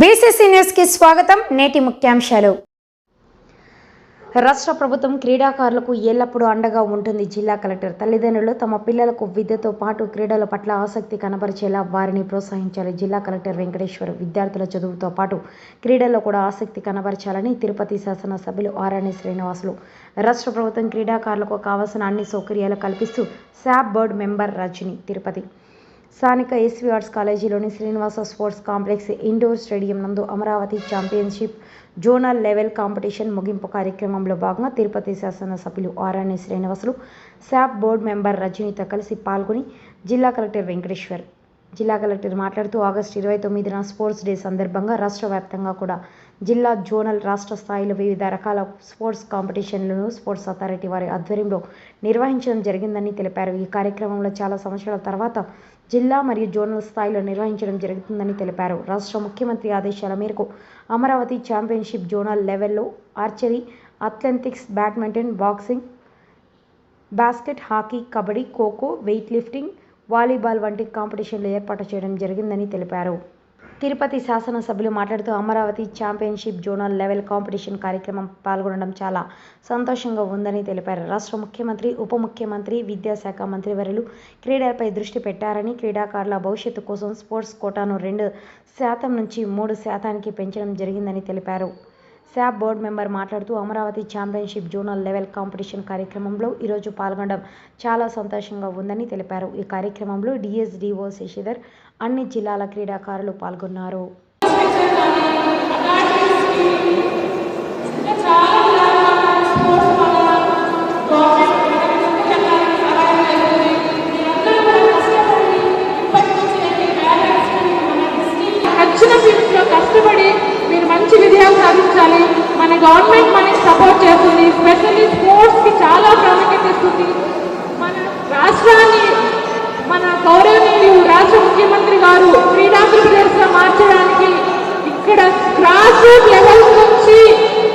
BCC న్యూస్కి స్వాగతం. నేటి ముఖ్యాంశాలు. రాష్ట్ర ప్రభుత్వం క్రీడాకారులకు ఎల్లప్పుడూ అండగా ఉంటుంది. జిల్లా కలెక్టర్ తల్లిదండ్రులు తమ పిల్లలకు విద్యతో పాటు క్రీడల పట్ల ఆసక్తి కనబరిచేలా వారిని ప్రోత్సహించాలి. జిల్లా కలెక్టర్ వెంకటేశ్వర్ విద్యార్థుల చదువుతో పాటు క్రీడల్లో కూడా ఆసక్తి కనబరచాలని తిరుపతి శాసనసభ్యులు ఆరణి శ్రీనివాసులు రాష్ట్ర ప్రభుత్వం క్రీడాకారులకు కావాల్సిన అన్ని సౌకర్యాలు కల్పిస్తూ SAAP board member Rajani Tirupati స్థానిక SV arts కాలేజీలోని Srinivasa sports complex indoor stadium నందు Amaravati championship zonal level competition ముగింపు కార్యక్రమంలో భాగంగా తిరుపతి శాసనసభ్యులు RNA Srinivasulu SAAP board member రజనీతో కలిసి పాల్గొని జిల్లా కలెక్టర్ వెంకటేశ్వర్ జిల్లా కలెక్టర్ మాట్లాడుతూ ఆగస్టు ఇరవై తొమ్మిదిన స్పోర్ట్స్ డే సందర్భంగా రాష్ట్ర వ్యాప్తంగా కూడా జిల్లా జోనల్ రాష్ట్ర స్థాయిలో వివిధ రకాల స్పోర్ట్స్ కాంపిటీషన్లను స్పోర్ట్స్ అథారిటీ వారి ఆధ్వర్యంలో నిర్వహించడం జరిగిందని తెలిపారు. ఈ కార్యక్రమంలో చాలా సంవత్సరాల తర్వాత జిల్లా మరియు జోనల్ స్థాయిలో నిర్వహించడం జరుగుతుందని తెలిపారు. రాష్ట్ర ముఖ్యమంత్రి ఆదేశాల మేరకు అమరావతి ఛాంపియన్షిప్ జోనల్ లెవెల్లో archery athletics badminton boxing basket hockey kabaddi kho kho weightlifting volleyball వంటి కాంపిటీషన్లు ఏర్పాటు చేయడం జరిగిందని తెలిపారు. తిరుపతి శాసనసభ్యులు మాట్లాడుతూ Amaravati championship zonal level competition కార్యక్రమం పాల్గొనడం చాలా సంతోషంగా ఉందని తెలిపారు. రాష్ట్ర ముఖ్యమంత్రి ఉప ముఖ్యమంత్రి విద్యాశాఖ మంత్రివర్యులు క్రీడలపై దృష్టి పెట్టారని క్రీడాకారుల భవిష్యత్తు కోసం స్పోర్ట్స్ కోటాను రెండు శాతం నుంచి మూడు శాతానికి పెంచడం జరిగిందని తెలిపారు. శాప్ బోర్డు మెంబర్ మాట్లాడుతూ Amaravati championship zonal level competition కార్యక్రమంలో ఈరోజు పాల్గొనడం చాలా సంతోషంగా ఉందని తెలిపారు. ఈ కార్యక్రమంలో డిఎస్డిఓ శశిధర్ అన్ని జిల్లాల క్రీడాకారులు పాల్గొన్నారు. నచ్చిన గవర్నమెంట్ మనకి సపోర్ట్ చేస్తుంది స్పెషల్లీ స్పోర్ట్స్కి చాలా ప్రాముఖ్యత ఇస్తుంది. మన రాష్ట్రాన్ని మన గౌరవనీయులు రాష్ట్ర ముఖ్యమంత్రి గారు క్రీడాభివృద్ధిగా మార్చడానికి ఇక్కడ గ్రాస్ రూట్ లెవెల్ నుంచి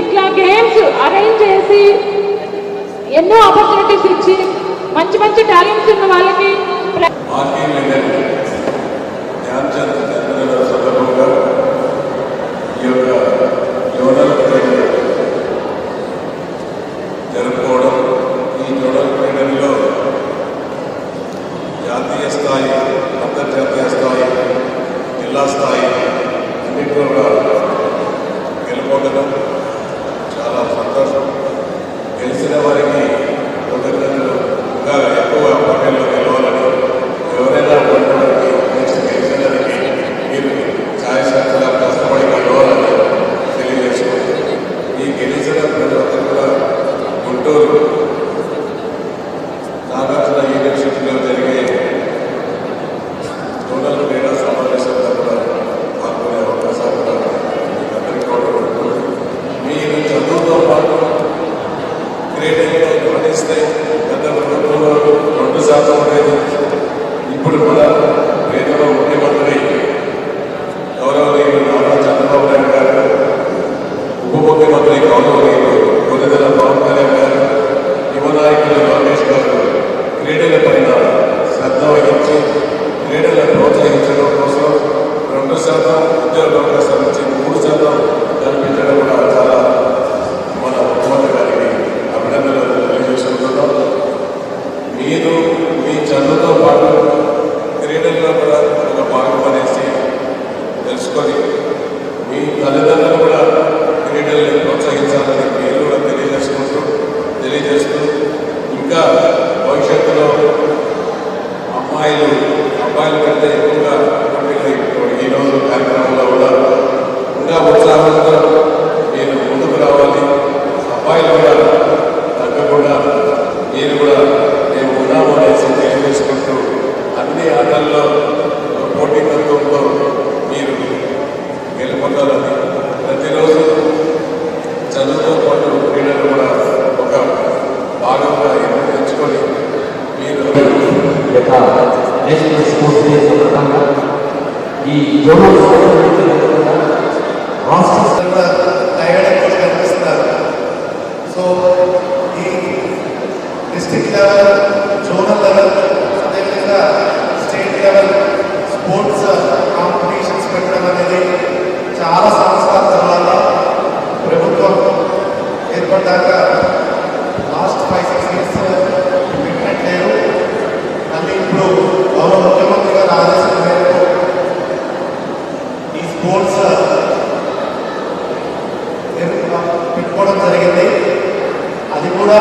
ఇట్లా గేమ్స్ అరేంజ్ చేసి ఎన్నో ఆపర్చునిటీస్ ఇచ్చి మంచి మంచి టాలెంట్స్ ఉన్న వాళ్ళకి ప్ర- హాకీ లెవెల్ ధ్యాన్ చంద్ జన్మదిన సందర్భంగా ఈ యొక్క జోనల్ క్రీడలు జరుపుకోవడం ఈ జోనల్ క్రీడల్లో జాతీయ స్థాయి అంతర్జాతీయ స్థాయి జిల్లా స్థాయి అన్నింటిలో కూడా గెలుపొందడం చాలా సంతోషం. గెలిచిన వారికి కృతజ్ఞతలు. ఇంకా ఎక్కువ పోటీల్లో డిస్ట్రిక్ట్ లెవెల్ జోనల్ లెవెల్ అదేవిధంగా స్టేట్ లెవెల్ స్పోర్ట్స్ కాంపిటీషన్స్ పెట్టడం అనేది చాలా సంవత్సరాల తర్వాత ప్రభుత్వం ఏర్పడ్డాక లాస్ట్ ఫైవ్ సిక్స్ ఇయర్స్ పెట్టినట్లేదు. మళ్ళీ ఇప్పుడు గౌరవ ముఖ్యమంత్రి గారు ఆదేశం మేరకు ఈ స్పోర్ట్స్ పెట్టుకోవడం జరిగింది. అది కూడా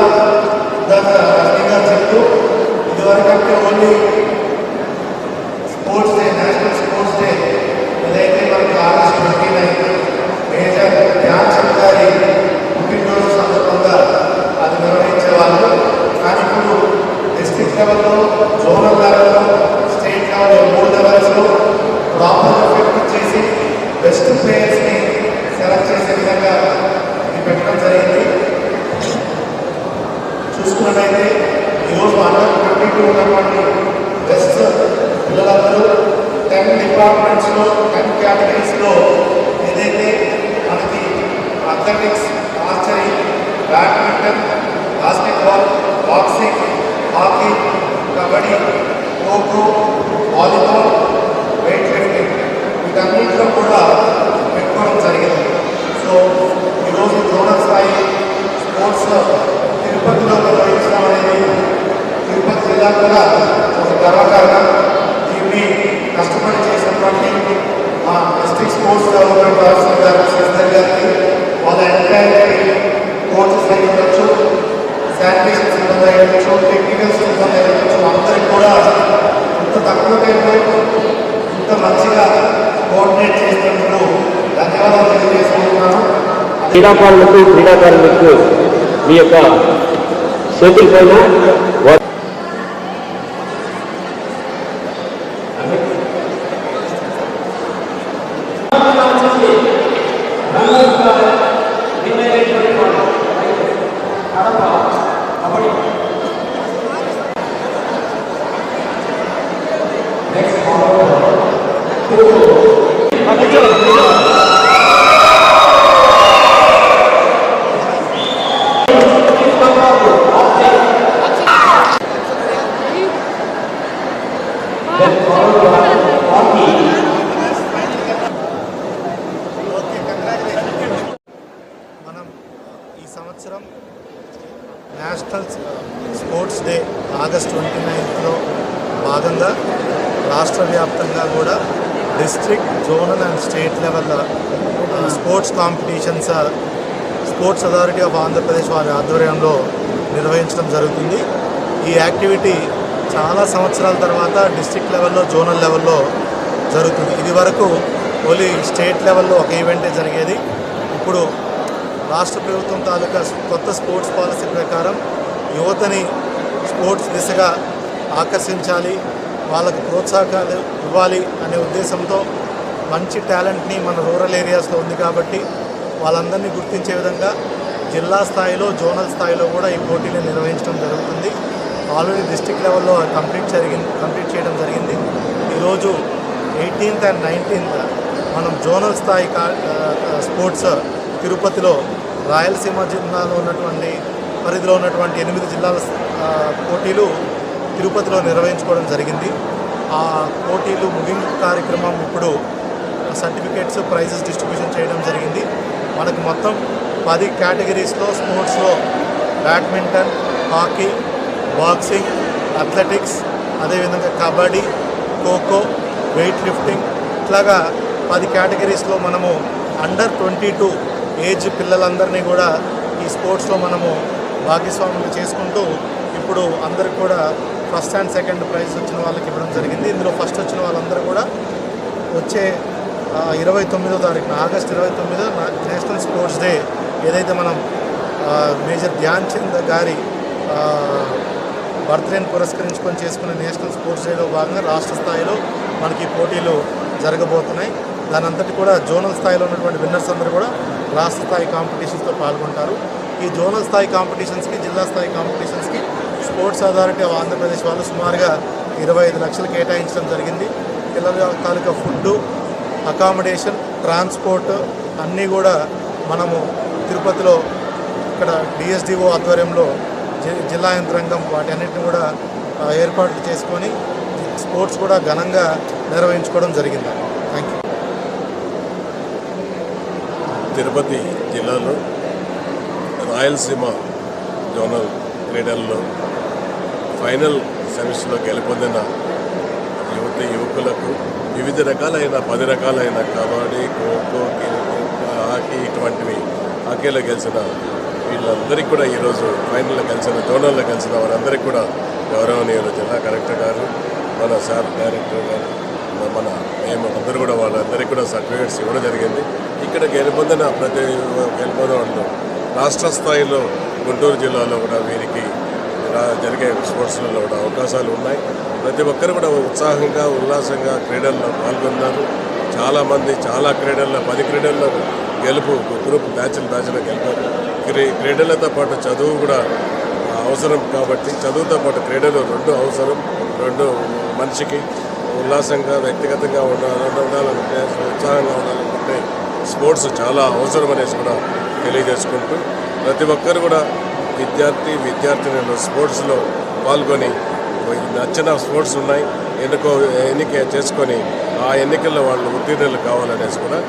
డిపార్ట్మెంట్స్లో టెన్ కేటగిరీస్లో ఏదైతే మనకి athletics archery badminton basketball boxing hockey kabaddi kho kho volleyball weightlifting వీటన్నింటిలో కూడా పెట్టుకోవడం జరిగింది సో ఈరోజు జోనల్ స్థాయి స్పోర్ట్స్ తిరుపతిలో నిర్వహించడం అనేది తిరుపతి జిల్లా కూడా ఒక గర్వకారణం దీన్ని కష్టపడి చేసినటువంటి మా డిస్ట్రిక్ట్ స్పోర్ట్స్ డెవలప్మెంట్ ఆఫీసర్ గారు శ్రీధర్ గారికి వాళ్ళ ఎంటైర్ కోచెస్ అయి ఉండొచ్చు శానిటేషన్ సిబ్బంది అయి ఉండొచ్చు టెక్నికల్ సిబ్బంది అయి ఉండొచ్చు అందరికి కూడా టైంలో ఇంత మంచిగా కోఆర్డినేట్ చేసినందుకు ధన్యవాదాలు తెలియజేసుకుంటున్నాను. క్రీడాకారులకు క్రీడాకారులకు మీ యొక్క చేతుల పైన వా- మనం ఈ సంవత్సరం national sports day August twenty నైన్త్లో భాగంగా రాష్ట్ర వ్యాప్తంగా కూడా district zonal and state level sports competitions sports authority of Andhra Pradesh వారి ఆధ్వర్యంలో నిర్వహించడం జరుగుతుంది. ఈ యాక్టివిటీ చాలా సంవత్సరాల తర్వాత డిస్టిక్ లెవెల్లో జోనల్ లెవెల్లో జరుగుతుంది. ఇది వరకు ఓన్లీ స్టేట్ లెవెల్లో ఒక ఈవెంటే జరిగేది. ఇప్పుడు రాష్ట్ర ప్రభుత్వం తాలూకా కొత్త స్పోర్ట్స్ పాలసీ ప్రకారం యువతని స్పోర్ట్స్ దిశగా ఆకర్షించాలి. వాళ్ళకు ప్రోత్సాహకాలు ఇవ్వాలి అనే ఉద్దేశంతో మంచి టాలెంట్ని మన రూరల్ ఏరియాస్లో ఉంది కాబట్టి వాళ్ళందరినీ గుర్తించే విధంగా జిల్లా స్థాయిలో జోనల్ స్థాయిలో కూడా ఈ పోటీలు నిర్వహించడం జరుగుతుంది. ఆల్రెడీ డిస్టిక్ లెవెల్లో కంప్లీట్ జరిగింది కంప్లీట్ చేయడం జరిగింది. ఈరోజు ఎయిటీన్త్ అండ్ నైన్టీన్త్ మనం జోనల్ స్థాయి కా- స్పోర్ట్స్ తిరుపతిలో రాయలసీమ జిల్లాలో ఉన్నటువంటి పరిధిలో ఉన్నటువంటి ఎనిమిది జిల్లాల పోటీలు తిరుపతిలో నిర్వహించుకోవడం జరిగింది. ఆ పోటీలు ముగింపు కార్యక్రమం ఇప్పుడు సర్టిఫికేట్స్ ప్రైజెస్ డిస్ట్రిబ్యూషన్ చేయడం జరిగింది. మనకు మొత్తం పది కేటగిరీస్లో స్పోర్ట్స్లో బ్యాడ్మింటన్ హాకీ బాక్సింగ్ అథ్లెటిక్స్ అదేవిధంగా కబడ్డీ ఖోఖో వెయిట్ లిఫ్టింగ్ ఇట్లాగా పది కేటగిరీస్లో మనము అండర్ ట్వంటీ టూ ఏజ్ పిల్లలందరినీ కూడా ఈ స్పోర్ట్స్లో మనము భాగస్వాములు చేసుకుంటూ ఇప్పుడు అందరికి కూడా ఫస్ట్ అండ్ సెకండ్ ప్రైజ్ వచ్చిన వాళ్ళకి ఇవ్వడం జరిగింది. ఇందులో ఫస్ట్ వచ్చిన వాళ్ళందరూ కూడా వచ్చే ఇరవై తొమ్మిదో తారీఖున ఆగస్ట్ ఇరవై తొమ్మిదో నేషనల్ స్పోర్ట్స్ డే ఏదైతే మనం మేజర్ ధ్యాన్ చంద్ గారి బర్త్డేని పురస్కరించుకొని చేసుకునే నేషనల్ స్పోర్ట్స్ డేలో భాగంగా రాష్ట్ర స్థాయిలో మనకి పోటీలు జరగబోతున్నాయి. దాని అంతటి కూడా జోనల్ స్థాయిలో ఉన్నటువంటి విన్నర్స్ అందరూ కూడా రాష్ట్ర స్థాయి కాంపిటీషన్స్తో పాల్గొంటారు. ఈ జోనల్ స్థాయి కాంపిటీషన్స్కి జిల్లా స్థాయి కాంపిటీషన్స్కి స్పోర్ట్స్ అథారిటీ ఆఫ్ ఆంధ్రప్రదేశ్ వాళ్ళు సుమారుగా ఇరవై ఐదు లక్షలు కేటాయించడం జరిగింది. పిల్లల తాలూకా ఫుడ్డు అకామిడేషన్ ట్రాన్స్పోర్ట్ అన్నీ కూడా మనము తిరుపతిలో ఇక్కడ డిఎస్డిఓ ఆధ్వర్యంలో జిల్లా యంత్రాంగం వాటి అన్నింటిని కూడా ఏర్పాట్లు చేసుకొని స్పోర్ట్స్ కూడా ఘనంగా నిర్వహించుకోవడం జరిగింది. థ్యాంక్ యూ తిరుపతి జిల్లాలో రాయలసీమ జోనల్ క్రీడల్లో ఫైనల్ సెమిస్టర్లో గెలుపొందిన యువతి యువకులకు వివిధ రకాలైన పది రకాలైన కబడ్డీ ఖోఖో హాకీ ఇటువంటివి హాకీలో గెలిచిన వీళ్ళందరికీ కూడా ఈరోజు ఫైనల్లో కలిసిన టోర్నర్లో కలిసిన వారందరికీ కూడా గౌరవనీయులు జిల్లా కలెక్టర్ గారు మన సార్ డైరెక్టర్ గారు మన మేము అందరూ కూడా వాళ్ళందరికీ కూడా సర్టిఫికేట్స్ ఇవ్వడం జరిగింది. ఇక్కడ గెలుపొందిన ప్రతి గెలుపొందిన వాళ్ళు రాష్ట్ర స్థాయిలో గుంటూరు జిల్లాలో కూడా వీరికి జరిగే స్పోర్ట్స్లలో కూడా అవకాశాలు ఉన్నాయి. ప్రతి ఒక్కరు కూడా ఉత్సాహంగా ఉల్లాసంగా క్రీడల్లో పాల్గొన్నారు. చాలామంది చాలా క్రీడల్లో పది క్రీడల్లో గెలుపు గ్రూప్ బ్యాచ్లు బ్యాచ్లో గెలిపారు. క్రీ క్రీడలతో పాటు చదువు కూడా అవసరం కాబట్టి చదువుతో పాటు క్రీడలు రెండు అవసరం. రెండు మనిషికి ఉల్లాసంగా వ్యక్తిగతంగా ఉండాలి ఉండాలంటే ఉత్సాహంగా ఉండాలనుకుంటే స్పోర్ట్స్ చాలా అవసరం అనేసి కూడా తెలియజేసుకుంటూ ప్రతి ఒక్కరు కూడా విద్యార్థి విద్యార్థినులు స్పోర్ట్స్లో పాల్గొని నచ్చిన స్పోర్ట్స్ ఉన్నాయి. ఎన్నుకో ఎన్నిక చేసుకొని ఆ ఎన్నికల్లో వాళ్ళు ఉత్తీర్ణులు కావాలనేసి కూడా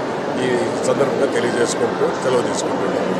ఈ సందర్భంగా తెలియజేసుకుంటూ సెలవు తీసుకుంటున్నాను.